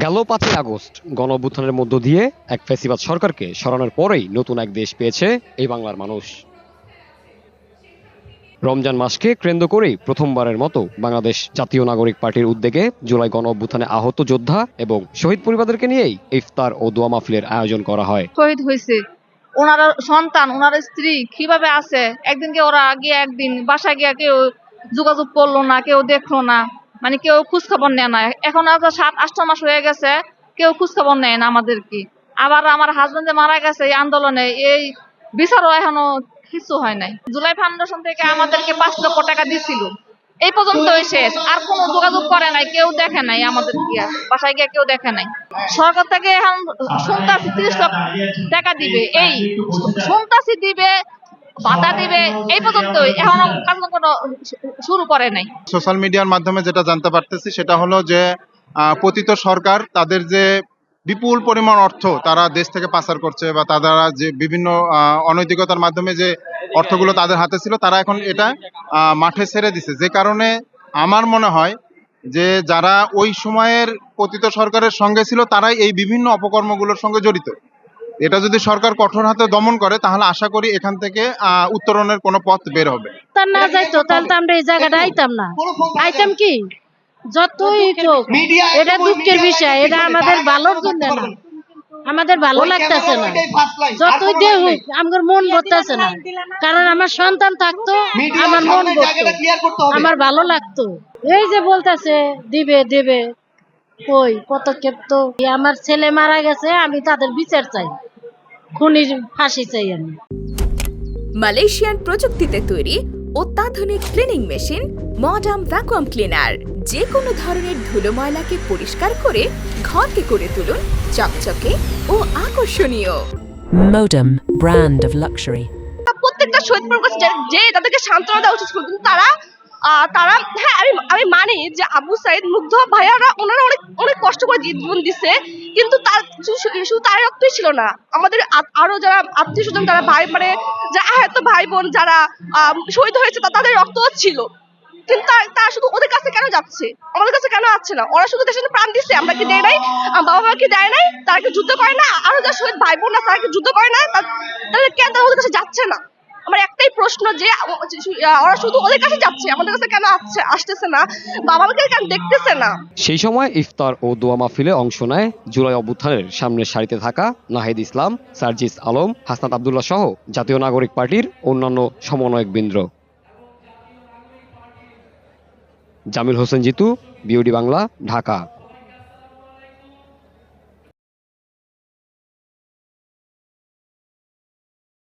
গেল পাঁচই আগস্ট। গণ অভ্যুত্থানের মধ্য দিয়ে এক ফেসিবাদ সরকারকে সরানোর পরেই নতুন এক দেশ পেয়েছে এই বাংলার মানুষ। রমজান মাসকে কেন্দ্র করেই প্রথমবারের মতো বাংলাদেশ জাতীয় নাগরিক পার্টির উদ্যোগে জুলাই গণ অভ্যুত্থানে আহত যোদ্ধা এবং শহীদ পরিবারদেরকে নিয়েই ইফতার ও দোয়া মাহফিলের আয়োজন করা হয়। শহীদ হয়েছে। ওনার সন্তান, ওনার স্ত্রী কীভাবে আছে? একদিনকে ওরা গিয়ে একদিন বাসায় গিয়ে কেউ যোগাযোগ করল না, কেউ দেখল না। মানে কেউ খোঁজ খবর নেয় না। এখন আজ সাত, আটটা মাস হয়ে গেছে, কেউ খোঁজ খবর নেয় না আমাদেরকে। আবার আমার হাজবেন্ড যে মারা গেছে এই আন্দোলনে, এই বিচারও এখনও কিছু হয় নাই। জুলাই ফাউন্ডেশন থেকে আমাদেরকে পাঁচ লক্ষ টাকা দিছিল। এই পর্যন্তই শেষ। আর কোনো যোগাযোগ করে নাই, কেউ দেখে নাই আমাদের গিয়া বাসায় গিয়ে কেউ দেখে নাই। সরকার থেকে এখন শুনতাছি তিরিশ লাখ টাকা দিবে। এই শুনতাছি দিবে ভাতা দিবে, এই পর্যন্তই এখনও শুরু করে নাই। সোশ্যাল মিডিয়ার মাধ্যমে যেটা জানতে পারতেছি, সেটা হলো যে পতিত সরকার, তাদের যে বিপুল পরিমাণ অর্থ তারা দেশ থেকে পাচার করছে বা তারা যে বিভিন্ন অনৈতিকতার মাধ্যমে যে অর্থগুলো তাদের হাতে ছিল, তারা এখন এটা মাঠে ছেড়ে দিছে। যে কারণে আমার মনে হয় যে, যারা ওই সময়ের পতিত সরকারের সঙ্গে ছিল, তারাই এই বিভিন্ন অপকর্মগুলোর সঙ্গে জড়িত। এটা যদি সরকার কঠোর হাতে দমন করে তাহলে আশা করি এখান থেকে উত্তরণের কোনো পথ বের হবে। তা না যাইতো তাহলে তো আমরা এই জায়গাটা আইতাম না। আইতাম কি? যতই হোক এটা দুঃখের বিষয় এটা আমাদের ভালোর জন্য না। আমাদের ভালো লাগতেছে না। যতই দিয়ে হোক আমার মন ভরতেছে না। কারণ আমার সন্তান থাকতো আমার মন ভরতো আমার ভালো লাগতো। এই যে বলতেছে দিবে দেবে কই পদক্ষেপ তো। আমার ছেলে মারা গেছে আমি তাদের বিচার চাই। খুনির ফাঁসি চাই আমি মালয়েশিয়ান প্রযুক্তিতে তৈরি অত্যাধুনিক cleaning machine modern vacuum cleaner যে কোনো ধরনের ধুলো ময়লাকে পরিষ্কার করে ঘরকে করে তুলুন চকচকে ও আকর্ষণীয় Modem, brand of luxury. প্রত্যেকটা শহীদ পরিবার যে- তাদেরকে সান্ত্বনা দেওয়া উচিত কিন্তু তারা তারা হ্যাঁ আমি আমি মানি যে আবু সাইদ মুগ্ধ ভাইয়ারা ওনারা অনেক অনেক কষ্ট করে জীবন দিচ্ছে কিন্তু তার শুধু তার রক্তই ছিল না। আমাদের আরও যারা আত্মীয় স্বজন যারা ভাই মানে যারা আহত ভাই বোন যারা শহীদ হয়েছে তাদের রক্তও ছিল। কিন্তু তার শুধু ওদের কাছে কেন যাচ্ছে? আমাদের কাছে কেন আসছে না? ওরা শুধু দেশের প্রাণ দিচ্ছে আমরা কি দেয় নাই? বাবা মা কি দেয় নাই? তারা কি যুদ্ধ করে না? আরও যারা শহীদ ভাই বোন আছে, তারা কি যুদ্ধ করে না? তাদের কেন তারা ওদের কাছে যাচ্ছে না? আমার একটাই প্রশ্ন যে ওরা শুধু ওদের কাছে যাচ্ছে, আমাদের কাছে কেন আসছে, আসতেছে না? বাবা মাকে কেন দেখতেছে না? সেই সময় ইফতার ও দোয়া মাহফিলে অংশ নেয় জুলাই অভ্যুত্থানের সামনের সারিতে থাকা নাহিদ ইসলাম, সার্জিস আলম, হাসনাত আবদুল্লাহ সহ জাতীয় নাগরিক পার্টির অন্যান্য সমন্বয়ক বৃন্দ। জামিল হোসেন জিতু বিউডি বাংলা, ঢাকা।